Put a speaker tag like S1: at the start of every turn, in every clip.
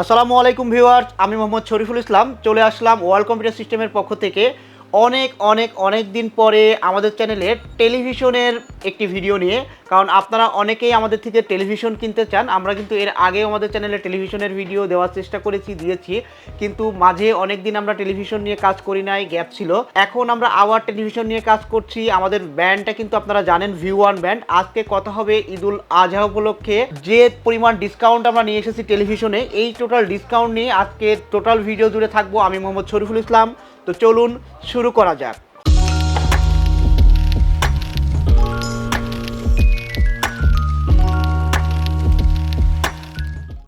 S1: আসসালামু আলাইকুম ভিউয়ার্স আমি মোহাম্মদ শরীফুল ইসলাম। চলে আসলাম ওয়ার্ল্ড কম্পিউটার সিস্টেমের পক্ষ থেকে। অনেক অনেক অনেক দিন পরে আমাদের চ্যানেলে টেলিভিশনের একটি ভিডিও নিয়ে। কারণ আপনারা অনেকেই আমাদের থেকে টেলিভিশন কিনতে চান, আমরা কিন্তু এর আগেও আমাদের চ্যানেলে টেলিভিশনের ভিডিও দেওয়ার চেষ্টা করেছি, দিয়েছি। কিন্তু মাঝে অনেক দিন আমরা টেলিভিশন নিয়ে কাজ করি নাই গ্যাপ ছিল। এখন আমরা আবার টেলিভিশন নিয়ে কাজ করছি। আমাদের ব্যান্ডটা কিন্তু আপনারা জানেন ভিউ ওয়ান ব্যান্ড আজকে কথা হবে ঈদুল আজহা উপলক্ষে। যে পরিমাণ ডিসকাউন্ট আমরা নিয়ে এসেছি টেলিভিশনে এই টোটাল ডিসকাউন্ট নিয়ে আজকে টোটাল ভিডিও জুড়ে থাকব আমি মোহাম্মদ শরীফুল ইসলাম। তো চলুন শুরু করা যাক।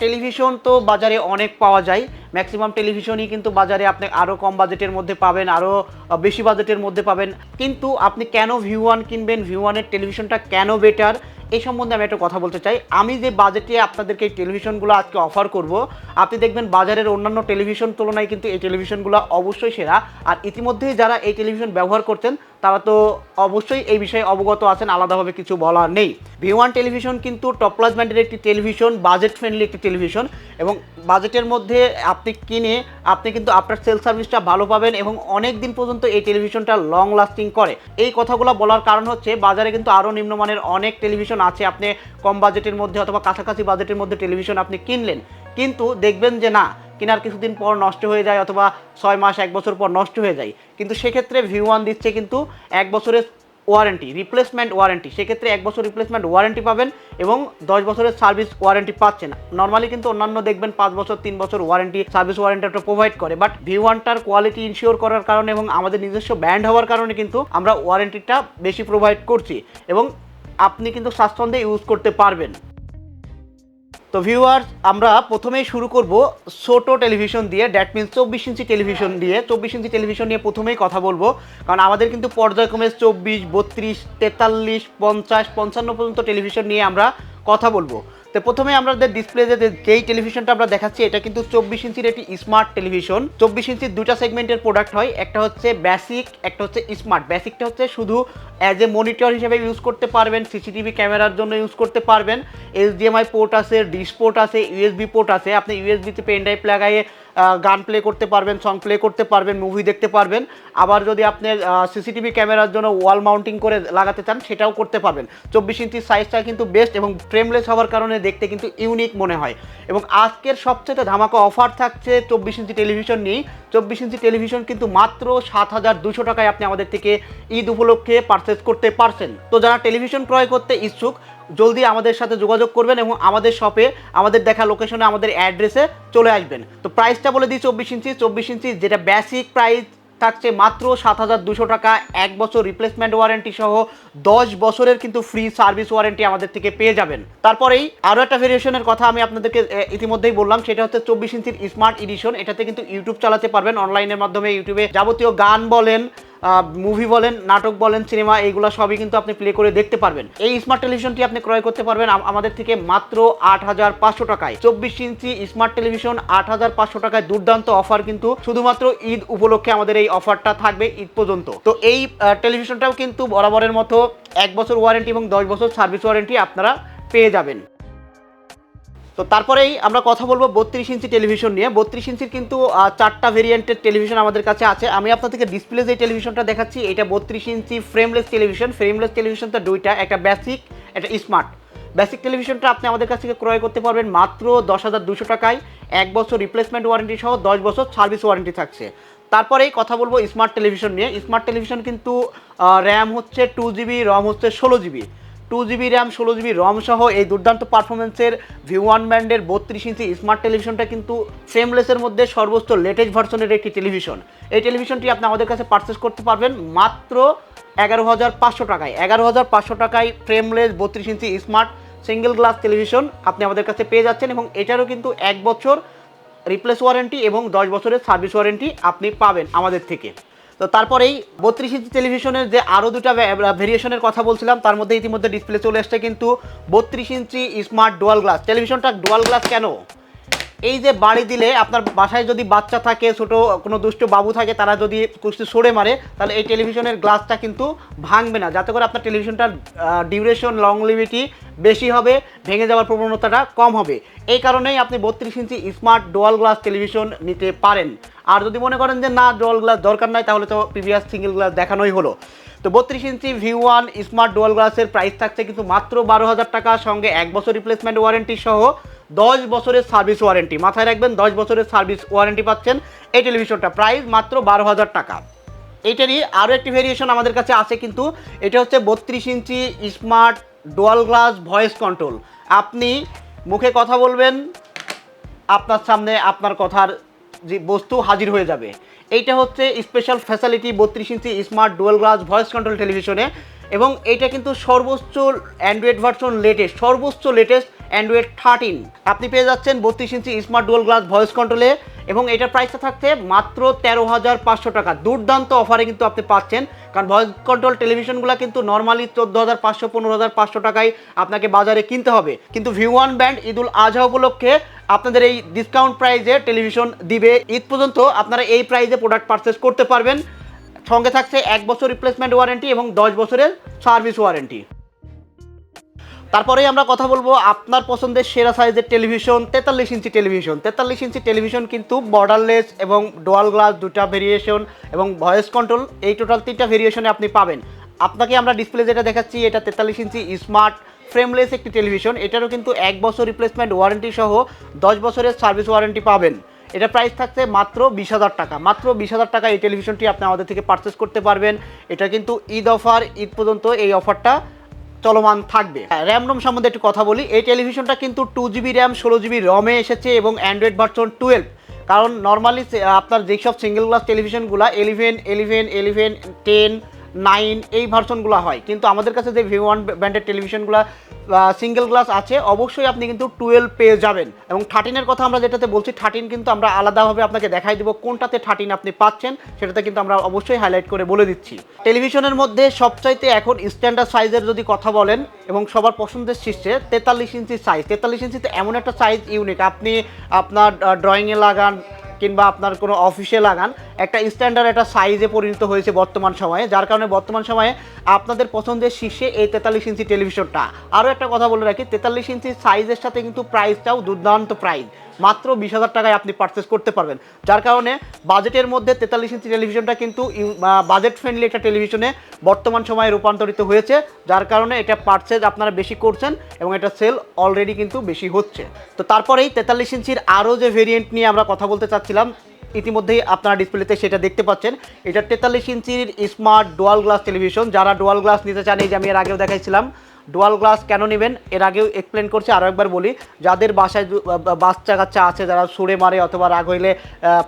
S1: টেলিভিশন তো বাজারে অনেক পাওয়া যায় ম্যাক্সিমাম টেলিভিশনই কিন্তু বাজারে আপনি আরও কম বাজেটের মধ্যে পাবেন আরও বেশি বাজেটের মধ্যে পাবেন। কিন্তু আপনি কেন ভিউ ওয়ান কিনবেন? ভিউ ওয়ানের টেলিভিশনটা কেন বেটার এই সম্বন্ধে আমি একটা কথা বলতে চাই। আমি যে বাজেটে আপনাদেরকে এই টেলিভিশনগুলো আজকে অফার করব, আপনি দেখবেন বাজারের অন্যান্য টেলিভিশন তুলনায় কিন্তু এই টেলিভিশনগুলো অবশ্যই সেরা। আর ইতিমধ্যেই যারা এই টেলিভিশন ব্যবহার করছেন, তারা তো অবশ্যই এই বিষয়ে অবগত আছেন, আলাদাভাবে কিছু বলার নেই। ভি ওয়ান টেলিভিশন কিন্তু টপ ক্লাস ব্র্যান্ডের একটি টেলিভিশন বাজেট ফ্রেন্ডলি একটি টেলিভিশন এবং বাজেটের মধ্যে আপনি কিনে আপনি কিন্তু আপনার সেল সার্ভিসটা ভালো পাবেন এবং অনেক দিন পর্যন্ত এই টেলিভিশনটা লং লাস্টিং করে। এই কথাগুলো বলার কারণ হচ্ছে, বাজারে কিন্তু আরও নিম্নমানের অনেক টেলিভিশন আছে। আপনি কম বাজেটের মধ্যে অথবা কাছাকাছি বাজেটের মধ্যে টেলিভিশন আপনি কিনলেন। কিন্তু দেখবেন যে না, কেনার কিছুদিন পর নষ্ট হয়ে যায় অথবা ছয় মাস, এক বছর পর নষ্ট হয়ে যায়। কিন্তু সেক্ষেত্রে ভিউ ওয়ান দিচ্ছে কিন্তু এক বছরের ওয়ারেন্টি রিপ্লেসমেন্ট ওয়ারেন্টি সেক্ষেত্রে এক বছর রিপ্লেসমেন্ট ওয়ারেন্টি পাবেন এবং দশ বছরের সার্ভিস ওয়ারেন্টি পাচ্ছেন। নর্মালি কিন্তু অন্যান্য দেখবেন পাঁচ বছর, তিন বছর ওয়ারেন্টি সার্ভিস ওয়ারেন্টি একটা প্রোভাইড করে। বাট ভি ওয়ানটার কোয়ালিটি ইনশিওর করার কারণে এবং আমাদের নিজস্ব ব্র্যান্ড হওয়ার কারণে কিন্তু আমরা ওয়ারেন্টিটা বেশি প্রোভাইড করছি এবং আপনি কিন্তু স্বাচ্ছন্দ্যে ইউজ করতে পারবেন। তো ভিউয়ার আমরা প্রথমেই শুরু করব ছোট টেলিভিশন দিয়ে ড্যাট মিনস চব্বিশ ইঞ্চি টেলিভিশন দিয়ে। চব্বিশ ইঞ্চি টেলিভিশন নিয়ে প্রথমেই কথা বলব, কারণ আমাদের কিন্তু পর্যায়ক্রমে চব্বিশ, বত্রিশ, তেতাল্লিশ, পঞ্চাশ, পঞ্চান্ন পর্যন্ত টেলিভিশন নিয়ে আমরা কথা বলব। তো প্রথমে আমাদের ডিসপ্লেতে যেই টেলিভিশনটা আমরা দেখাচ্ছি, এটা কিন্তু চব্বিশ ইঞ্চির একটি স্মার্ট টেলিভিশন চব্বিশ ইঞ্চির দুটা সেগমেন্টের প্রোডাক্ট হয়, একটা হচ্ছে বেসিক একটা হচ্ছে স্মার্ট বেসিকটা হচ্ছে শুধু অ্যাজ এ মনিটর হিসেবে ইউজ করতে পারবেন সিসিটিভি ক্যামেরার জন্য ইউজ করতে পারবেন। এইচডিএমআই পোর্ট আছে ডিস পোর্ট আছে ইউএসবি পোর্ট আছে। আপনি ইউএসবিতে পেন ড্রাইভ লাগাইয়ে গান প্লে করতে পারবেন সং প্লে করতে পারবেন মুভি দেখতে পারবেন। আবার যদি আপনি সিসিটিভি ক্যামেরার জন্য ওয়াল মাউন্টিং করে লাগাতে চান, সেটাও করতে পারবেন। চব্বিশ ইঞ্চির সাইজটা কিন্তু বেস্ট এবং ফ্রেমলেস হওয়ার কারণে দেখতে কিন্তু ইউনিক মনে হয়। এবং আজকের সবচেয়ে ধামাকা অফার থাকছে চব্বিশ ইঞ্চি টেলিভিশন নিয়েই। চব্বিশ ইঞ্চি টেলিভিশন কিন্তু মাত্র সাত হাজার দুশো টাকায় আপনি আমাদের থেকে ঈদ উপলক্ষে পারচেস করতে পারছেন। তো যারা টেলিভিশন ক্রয় করতে ইচ্ছুক জলদি আমাদের সাথে যোগাযোগ করবেন এবং আমাদের শপে আমাদের দেখা লোকেশনে আমাদের অ্যাড্রেসে চলে আসবেন। তো প্রাইসটা বলে দিই চব্বিশ ইঞ্চি চব্বিশ ইঞ্চি যেটা বেসিক প্রাইস থাকছে মাত্র সাত হাজার দুশো টাকা। এক বছর রিপ্লেসমেন্ট ওয়ারেন্টি সহ দশ বছরের কিন্তু ফ্রি সার্ভিস ওয়ারেন্টি আমাদের থেকে পেয়ে যাবেন। তারপরেই আরও একটা ভেরিয়েশনের কথা আমি আপনাদেরকে ইতিমধ্যেই বললাম, সেটা হচ্ছে চব্বিশ ইঞ্চির স্মার্ট এডিশন এটাতে কিন্তু ইউটিউব চালাতে পারবেন অনলাইনের মাধ্যমে ইউটিউবে যাবতীয় গান বলেন মুভি বলেন, নাটক বলেন সিনেমা এইগুলো সবই কিন্তু আপনি প্লে করে দেখতে পারবেন। এই স্মার্ট টেলিভিশনটি আপনি ক্রয় করতে পারবেন আমাদের থেকে মাত্র আট হাজার পাঁচশো টাকায়। চব্বিশ ইঞ্চি স্মার্ট টেলিভিশন আট হাজার পাঁচশো টাকায় দুর্দান্ত অফার কিন্তু শুধুমাত্র ঈদ উপলক্ষে আমাদের এই অফারটা থাকবে ঈদ পর্যন্ত। তো এই টেলিভিশনটাও কিন্তু বরাবরের মতো এক বছর ওয়ারেন্টি এবং দশ বছর সার্ভিস ওয়ারেন্টি আপনারা পেয়ে যাবেন। তো তারপরেই আমরা কথা বলব বত্রিশ ইঞ্চি টেলিভিশন নিয়ে। বত্রিশ ইঞ্চির কিন্তু চারটা ভেরিয়েন্টের টেলিভিশন আমাদের কাছে আছে। আমি আপনাদেরকে ডিসপ্লে যে টেলিভিশনটা দেখাচ্ছি, এটা বত্রিশ ইঞ্চি ফ্রেমলেস টেলিভিশন ফ্রেমলেস টেলিভিশনটা দুইটা, একটা বেসিক একটা স্মার্ট বেসিক টেলিভিশনটা আপনি আমাদের কাছ থেকে ক্রয় করতে পারবেন মাত্র দশ হাজার দুশো টাকায়। এক বছর রিপ্লেসমেন্ট ওয়ারেন্টি সহ দশ বছর সার্ভিস ওয়ারেন্টি থাকছে। তারপরেই কথা বলব স্মার্ট টেলিভিশন নিয়ে। স্মার্ট টেলিভিশন কিন্তু র্যাম হচ্ছে টু জিবি রম হচ্ছে ষোলো জিবি টু জিবি র্যাম ষোলো জিবি রম সহ এই দুর্দান্ত পারফরমেন্সের ভিউ ওয়ান ব্র্যান্ডের বত্রিশ ইঞ্চি স্মার্ট টেলিভিশনটা কিন্তু ফ্রেমলেসের মধ্যে সর্বোচ্চ লেটেস্ট ভার্সনের একটি টেলিভিশন এই টেলিভিশনটি আপনি আমাদের কাছে পারচেস করতে পারবেন মাত্র এগারো হাজার পাঁচশো টাকায়। এগারো হাজার পাঁচশো টাকায় ফ্রেমলেস বত্রিশ inch smart single glass television আপনি আমাদের কাছে পেয়ে যাচ্ছেন এবং এটারও কিন্তু এক বছর রিপ্লেস ওয়ারেন্টি এবং দশ বছরের সার্ভিস ওয়ারেন্টি আপনি পাবেন আমাদের থেকে। তো তারপরেই বত্রিশ ইঞ্চি টেলিভিশনের যে আরও দুটা ভেরিয়েশনের কথা বলছিলাম, তার মধ্যে ইতিমধ্যে ডিসপ্লে চলে এসছে কিন্তু বত্রিশ ইঞ্চি স্মার্ট ডুয়াল গ্লাস টেলিভিশনটা ডুয়াল গ্লাস কেন? এই যে বাড়ি দিলে আপনার বাসায় যদি বাচ্চা থাকে, ছোট কোনো দুষ্ট বাবু থাকে, তারা যদি কুস্তি সরে মারে, তাহলে এই টেলিভিশনের গ্লাসটা কিন্তু ভাঙবে না। যাতে করে আপনার টেলিভিশনটার ডিউরেশন লং লংলিভিটি বেশি হবে, ভেঙে যাওয়ার প্রবণতাটা কম হবে। এই কারণেই আপনি বত্রিশ inch smart dual glass television নিতে পারেন। আর যদি মনে করেন যে না ডোয়াল গ্লাস দরকার নাই, তাহলে তো প্রিভিয়াস সিঙ্গেল গ্লাস দেখানোই হলো। তো বত্রিশ inch V One smart dual গ্লাসের প্রাইস থাকছে কিন্তু মাত্র বারো হাজার টাকা, সঙ্গে এক বছর রিপ্লেসমেন্ট ওয়ারেন্টি সহ দশ বছরের সার্ভিস ওয়ারেন্টি মাথায় রাখবেন, দশ বছরের সার্ভিস ওয়ারেন্টি পাচ্ছেন এই টেলিভিশনটা প্রাইস মাত্র বারো হাজার টাকা। এইটারই আরও একটি ভেরিয়েশন আমাদের কাছে আছে কিন্তু, এটা হচ্ছে বত্রিশ inch smart dual glass voice control আপনি মুখে কথা বলবেন, আপনার সামনে আপনার কথার যে বস্তু হাজির হয়ে যাবে। এইটা হচ্ছে স্পেশাল ফ্যাসিলিটি বত্রিশ inch smart dual glass voice control টেলিভিশনে এবং এটা কিন্তু সর্বোচ্চ অ্যান্ড্রয়েড ভার্সন লেটেস্ট সর্বোচ্চ লেটেস্ট অ্যান্ড্রয়েড থার্টিন আপনি পেয়ে যাচ্ছেন বত্রিশ inch smart dual glass voice কন্ট্রোলে এবং এটার প্রাইসটা থাকছে মাত্র তেরো হাজার পাঁচশো টাকা। দুর্দান্ত অফারে কিন্তু আপনি পাচ্ছেন। কারণ ভয়েস কন্ট্রোল টেলিভিশনগুলো কিন্তু নর্মালি চোদ্দ হাজার পাঁচশো, পনেরো হাজার পাঁচশো টাকায় আপনাকে বাজারে কিনতে হবে। কিন্তু View One brand Eidul Azha উপলক্ষে আপনাদের এই ডিসকাউন্ট প্রাইজে টেলিভিশন দিবে। ঈদ পর্যন্ত আপনারা এই প্রাইজে প্রোডাক্ট পারচেস করতে পারবেন। সঙ্গে থাকছে এক বছর রিপ্লেসমেন্ট ওয়ারেন্টি এবং দশ বছরের সার্ভিস ওয়ারেন্টি তারপরেই আমরা কথা বলব আপনার পছন্দের সেরা সাইজের টেলিভিশন, তেতাল্লিশ ইঞ্চি টেলিভিশন। তেতাল্লিশ ইঞ্চি টেলিভিশন কিন্তু বর্ডারলেস এবং ডোয়াল গ্লাস দুটা ভেরিয়েশন এবং ভয়েস কন্ট্রোল এই টোটাল তিনটা ভেরিয়েশনে আপনি পাবেন। আপনাকে আমরা ডিসপ্লে যেটা দেখাচ্ছি, এটা তেতাল্লিশ ইঞ্চি স্মার্ট ফ্রেমলেস একটি টেলিভিশন এটারও কিন্তু এক বছর রিপ্লেসমেন্ট ওয়ারেন্টি সহ দশ বছরের সার্ভিস ওয়ারেন্টি পাবেন। এটা প্রাইস থাকছে মাত্র বিশ হাজার টাকা। মাত্র বিশ হাজার টাকা এই টেলিভিশনটি আপনি আমাদের থেকে পারচেস করতে পারবেন। এটা কিন্তু ঈদ অফার ঈদ পর্যন্ত এই অফারটা চলমান থাকবে। র্যাম রোম সম্বন্ধে একটু কথা বলি। এই টেলিভিশনটা কিন্তু টু জিবি র্যাম ষোলো জিবি রমে এসেছে এবং অ্যান্ড্রয়েড ভার্সন টুয়েলভ কারণ নর্মালি আপনার যেসব single glass টেলিভিশনগুলো eleven eleven eleven ten nine এই ভার্সনগুলো হয়। কিন্তু আমাদের কাছে যে ভি ওয়ান ব্র্যান্ডের টেলিভিশনগুলো সিঙ্গেল গ্লাস আছে, অবশ্যই আপনি কিন্তু টুয়েলভ পেয়ে যাবেন। এবং থার্টিনের কথা আমরা যেটাতে বলছি থার্টিন কিন্তু আমরা আলাদাভাবে আপনাকে দেখাই দেবো কোনটাতে থার্টিন আপনি পাচ্ছেন, সেটাতে কিন্তু আমরা অবশ্যই হাইলাইট করে বলে দিচ্ছি। টেলিভিশনের মধ্যে সবচাইতে এখন স্ট্যান্ডার্ড সাইজের যদি কথা বলেন, এবং সবার পছন্দের শীর্ষে তেতাল্লিশ ইঞ্চি সাইজ তেতাল্লিশ ইঞ্চিতে এমন একটা সাইজ ইউনিক আপনি আপনার ড্রয়িংয়ে লাগান কিংবা আপনার কোনো অফিসে লাগান, একটা স্ট্যান্ডার্ড একটা সাইজে পরিণত হয়েছে বর্তমান সময়ে, যার কারণে বর্তমান সময়ে আপনাদের পছন্দের শীর্ষে এই তেতাল্লিশ ইঞ্চি টেলিভিশনটা। আরও একটা কথা বলে রাখি, তেতাল্লিশ ইঞ্চি সাইজের সাথে কিন্তু প্রাইসটাও দুর্দান্ত প্রাইস মাত্র বিশ হাজার টাকায় আপনি পারচেস করতে পারবেন। যার কারণে বাজেটের মধ্যে তেতাল্লিশ ইঞ্চি টেলিভিশনটা কিন্তু বাজেট ফ্রেন্ডলি একটা টেলিভিশনে বর্তমান সময়ে রূপান্তরিত হয়েছে, যার কারণে এটা পারচেজ আপনারা বেশি করছেন এবং এটা সেল অলরেডি কিন্তু বেশি হচ্ছে। তো তারপরেই তেতাল্লিশ ইঞ্চির আরও যে ভেরিয়েন্ট নিয়ে আমরা কথা বলতে চাচ্ছিলাম, ইতিমধ্যেই আপনারা ডিসপ্লেতে সেটা দেখতে পাচ্ছেন। এটা তেতাল্লিশ ইঞ্চির স্মার্ট ডোয়াল গ্লাস টেলিভিশন যারা ডোয়াল গ্লাস নিতে চান, এই যে আমি এর আগেও দেখাইছিলাম ডুয়াল গ্লাস কেন নেবেন? এর আগেও এক্সপ্লেন করছি আরও একবার বলি। যাদের বাসায় বাচ্চা কাচ্চা আছে, যারা ছুঁড়ে মারে অথবা রাগ হইলে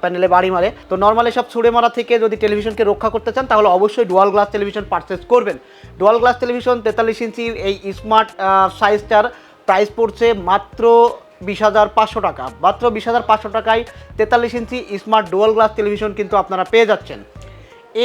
S1: প্যানেলে বাড়ি মারে, তো নর্মালি সব ছুঁড়ে মারা থেকে যদি টেলিভিশনকে রক্ষা করতে চান, তাহলে অবশ্যই ডুয়াল গ্লাস টেলিভিশন পারচেস করবেন। ডুয়াল গ্লাস টেলিভিশন তেতাল্লিশ ইঞ্চির এই স্মার্ট সাইজটার প্রাইস পড়ছে মাত্র বিশ হাজার পাঁচশো টাকা। মাত্র বিশ হাজার পাঁচশো টাকায় তেতাল্লিশ inch smart dual glass television কিন্তু আপনারা পেয়ে যাচ্ছেন।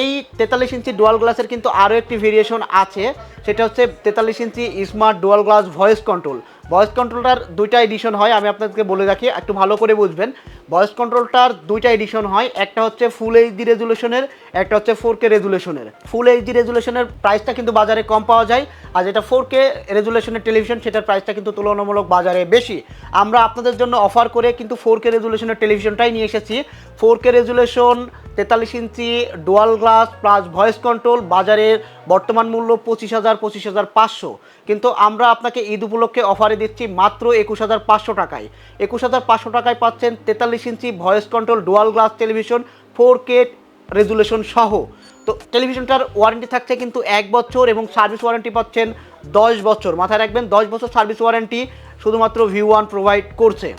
S1: এই তেতাল্লিশ ইঞ্চি ডুয়াল গ্লাসের কিন্তু আরও একটি ভেরিয়েশন আছে। সেটা হচ্ছে তেতাল্লিশ inch smart dual glass voice control voice কন্ট্রোলটার দুইটা এডিশন হয়, আমি আপনাদেরকে বলে রাখি, একটু ভালো করে বুঝবেন। ভয়েস কন্ট্রোলটার দুইটা এডিশন হয়, একটা হচ্ছে ফুল এইচডি রেজুলেশনের একটা হচ্ছে ফোর কে রেজুলেশনের ফুল এইচডি রেজুলেশনের প্রাইসটা কিন্তু বাজারে কম পাওয়া যায়, আর যেটা ফোর কে রেজুলেশনের টেলিভিশন সেটার প্রাইসটা কিন্তু তুলনামূলক বাজারে বেশি। আমরা আপনাদের জন্য অফার করে কিন্তু ফোর কে রেজুলেশনের টেলিভিশনটাই নিয়ে এসেছি। ফোর কে রেজুলেশন তেতাল্লিশ inch dual glass plus voice control বাজারের বর্তমান মূল্য পঁচিশ হাজার পঁচিশ হাজার পাঁচশো। কিন্তু আমরা আপনাকে ঈদ উপলক্ষে অফারে দিচ্ছি মাত্র একুশ হাজার পাঁচশো টাকায়। একুশ হাজার পাঁচশো টাকায় পাচ্ছেন তেতাল্লিশ inch voice control dual glass television, four K resolution সহ। তো টেলিভিশনটার ওয়ারেন্টি থাকছে কিন্তু এক বছর এবং সার্ভিস ওয়ারেন্টি পাচ্ছেন দশ বছর। মাথায় রাখবেন, দশ বছর সার্ভিস ওয়ারেন্টি শুধুমাত্র ভিউ ওয়ান প্রোভাইড করছে।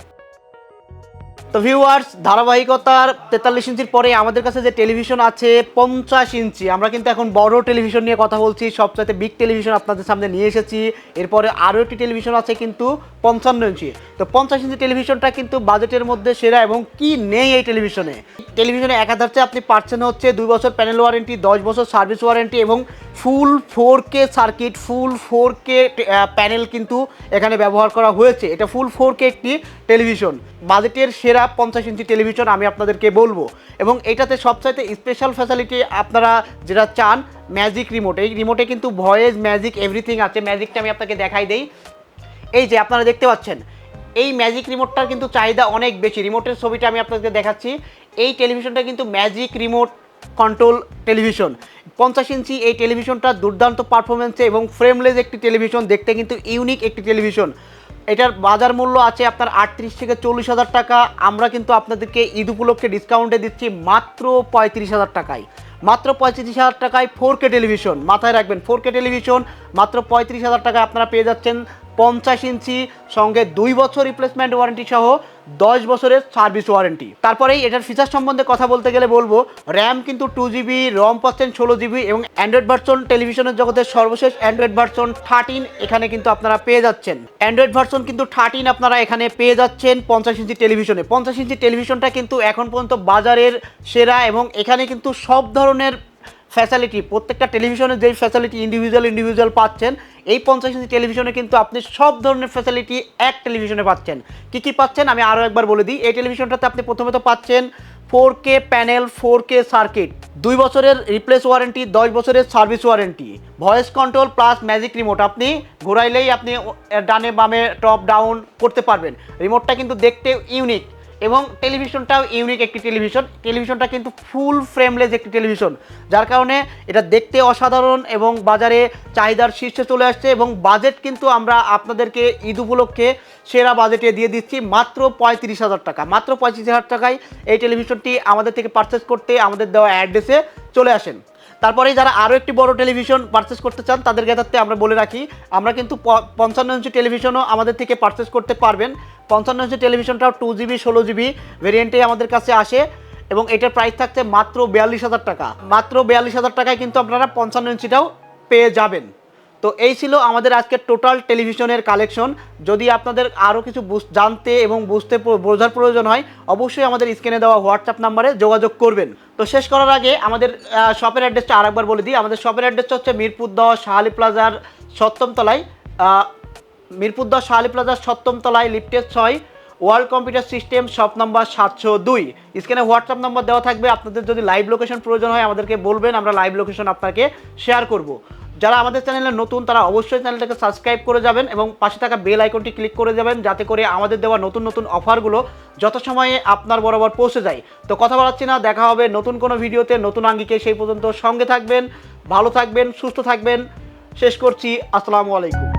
S1: তো ভিউয়ার্স ধারাবাহিকতার তেতাল্লিশ ইঞ্চির পরে আমাদের কাছে যে টেলিভিশন আছে, পঞ্চাশ ইঞ্চি। আমরা কিন্তু এখন বড় টেলিভিশন নিয়ে কথা বলছি, সবচাইতে বিগ টেলিভিশন আপনাদের সামনে নিয়ে এসেছি। এরপরে আরও একটি টেলিভিশন আছে কিন্তু পঞ্চান্ন ইঞ্চি। তো পঞ্চাশ ইঞ্চি টেলিভিশনটা কিন্তু বাজেটের মধ্যে সেরা এবং কি নেই এই টেলিভিশনে টেলিভিশনে এক হাজারতে আপনি পাচ্ছেন হচ্ছে দুই বছর প্যানেল ওয়ারেন্টি দশ বছর সার্ভিস ওয়ারেন্টি এবং full four K circuit full four K panel কিন্তু এখানে ব্যবহার করা হয়েছে। এটা ফুল ফোর কে একটি টেলিভিশন বাজেটের সেরা পঞ্চাশ ইঞ্চি টেলিভিশন আমি আপনাদেরকে বলব। এবং এটাতে সবচাইতে স্পেশাল ফ্যাসিলিটি আপনারা যেটা চান ম্যাজিক রিমোট এই রিমোটে কিন্তু ভয়েস ম্যাজিক এভরিথিং আছে। ম্যাজিকটা আমি আপনাকে দেখাই দেই। এই যে আপনারা দেখতে পাচ্ছেন, এই ম্যাজিক রিমোটটার কিন্তু চাহিদা অনেক বেশি। রিমোটের ছবিটা আমি আপনাদের দেখাচ্ছি। এই টেলিভিশনটা কিন্তু ম্যাজিক রিমোট কন্ট্রোল টেলিভিশন পঞ্চাশ ইঞ্চি এই টেলিভিশনটা দুর্দান্ত পারফরমেন্সে এবং ফ্রেমলেস একটি টেলিভিশন দেখতে কিন্তু ইউনিক একটি টেলিভিশন এটার বাজার মূল্য আছে আপনার আটত্রিশ থেকে চল্লিশ হাজার টাকা। আমরা কিন্তু আপনাদেরকে ঈদ উপলক্ষে ডিসকাউন্টে দিচ্ছি মাত্র পঁয়ত্রিশ হাজার টাকায়। মাত্র পঁয়ত্রিশ হাজার টাকায় ফোর কে টেলিভিশন মাথায় রাখবেন ফোর কে টেলিভিশন মাত্র পঁয়ত্রিশ হাজার টাকায় আপনারা পেয়ে যাচ্ছেন পঞ্চাশ ইঞ্চি, সঙ্গে দুই বছর রিপ্লেসমেন্ট ওয়ারেন্টি সহ দশ বছরের সার্ভিস ওয়ারেন্টি। তারপরেই এটার ফিচার সম্বন্ধে কথা বলতে গেলে বলব র্যাম কিন্তু টু জিবি রম পাচ্ছেন ষোলো জিবি এবং অ্যান্ড্রয়েড ভার্সন টেলিভিশনের জগতের সর্বশেষ অ্যান্ড্রয়েড ভার্সন থার্টিন এখানে কিন্তু আপনারা পেয়ে যাচ্ছেন। অ্যান্ড্রয়েড ভার্সন কিন্তু থার্টিন আপনারা এখানে পেয়ে যাচ্ছেন পঞ্চাশ ইঞ্চি টেলিভিশনে পঞ্চাশ ইঞ্চি টেলিভিশনটা কিন্তু এখন পর্যন্ত বাজারের সেরা এবং এখানে কিন্তু সব ধরনের ফ্যাসিলিটি প্রত্যেকটা টেলিভিশনে যেই ফ্যাসিলিটি ইন্ডিভিজুয়াল ইন্ডিভিজুয়াল পাচ্ছেন এই পঞ্চাশ ইঞ্চি টেলিভিশনে কিন্তু আপনি সব ধরনের ফ্যাসিলিটি এক টেলিভিশনে পাচ্ছেন। কি কি পাচ্ছেন? আমি আরও একবার বলে দিই। এই টেলিভিশনটাতে আপনি প্রথমে তো পাচ্ছেন four K panel four K circuit দুই বছরের রিপ্লেস ওয়ারেন্টি দশ বছরের service warranty voice control plus magic remote আপনি ঘোরাইলেই আপনি ডানে বামে টপ ডাউন করতে পারবেন। রিমোটটা কিন্তু দেখতে ইউনিক এবং টেলিভিশনটাও ইউনিক একটি টেলিভিশন। টেলিভিশনটা কিন্তু ফুল ফ্রেমলেস একটি টেলিভিশন। যার কারণে এটা দেখতে অসাধারণ এবং বাজারে চাহিদার শীর্ষে চলে আসছে এবং বাজেট কিন্তু আমরা আপনাদেরকে ঈদ উপলক্ষে সেরা বাজেটে দিয়ে দিচ্ছি মাত্র পঁয়ত্রিশ হাজার টাকা। মাত্র পঁয়ত্রিশ হাজার টাকায় এই টেলিভিশনটি আমাদের থেকে পারচেস করতে আমাদের দেওয়া অ্যাড্রেসে চলে আসেন। তারপরে যারা আরও একটি বড় টেলিভিশন পারচেস করতে চান, তাদের ক্ষেত্রে আমরা বলে রাখি, আমরা কিন্তু পঞ্চান্ন ইঞ্চি টেলিভিশনও আমাদের থেকে পারচেস করতে পারবেন। পঞ্চান্ন ইঞ্চি টেলিভিশনটাও টু জিবি ষোলো জিবি ভেরিয়েন্টে আমাদের কাছে আসে এবং এটার প্রাইস থাকছে মাত্র বিয়াল্লিশ হাজার টাকা। মাত্র বিয়াল্লিশ হাজার টাকায় কিন্তু আপনারা পঞ্চান্ন ইঞ্চিটাও পেয়ে যাবেন। তো এই ছিল আমাদের আজকে টোটাল টেলিভিশনের কালেকশন যদি আপনাদের আরও কিছু জানতে এবং বুঝতে বোঝার প্রয়োজন হয়, অবশ্যই আমাদের স্ক্রিনে দেওয়া হোয়াটসঅ্যাপ নাম্বারে যোগাযোগ করবেন। তো শেষ করার আগে আমাদের শপের অ্যাড্রেসটা আরেকবার বলে দিই। আমাদের শপের অ্যাড্রেসটা হচ্ছে মিরপুর দশ শাহালি প্লাজার সপ্তম তলায় মিরপুর দশ শাহালি প্লাজার সপ্তম তলায় লিফটের ছয় world computer system shop number সাতশো দুই। স্ক্রিনে হোয়াটসঅ্যাপ নাম্বার দেওয়া থাকবে। আপনাদের যদি লাইভ লোকেশন প্রয়োজন হয়, আমাদেরকে বলবেন, আমরা লাইভ লোকেশন আপনাকে শেয়ার করব। যারা আমাদের চ্যানেলে নতুন, তারা অবশ্যই চ্যানেলটাকে সাবস্ক্রাইব করে যাবেন এবং পাশে থাকা বেল আইকনটি ক্লিক করে যাবেন যাতে করে আমাদের দেওয়া নতুন নতুন অফারগুলো যত সময়ে আপনার বরাবর পৌঁছে যায়। তো কথা বলাচ্ছি না, দেখা হবে নতুন কোনো ভিডিওতে, নতুন আঙ্গিকে সেই পর্যন্ত সঙ্গে থাকবেন, ভালো থাকবেন, সুস্থ থাকবেন। শেষ করছি, আসসালামু আলাইকুম।